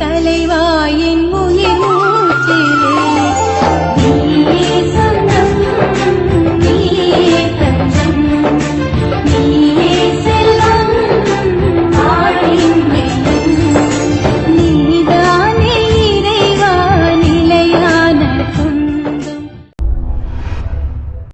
தலைவாயின்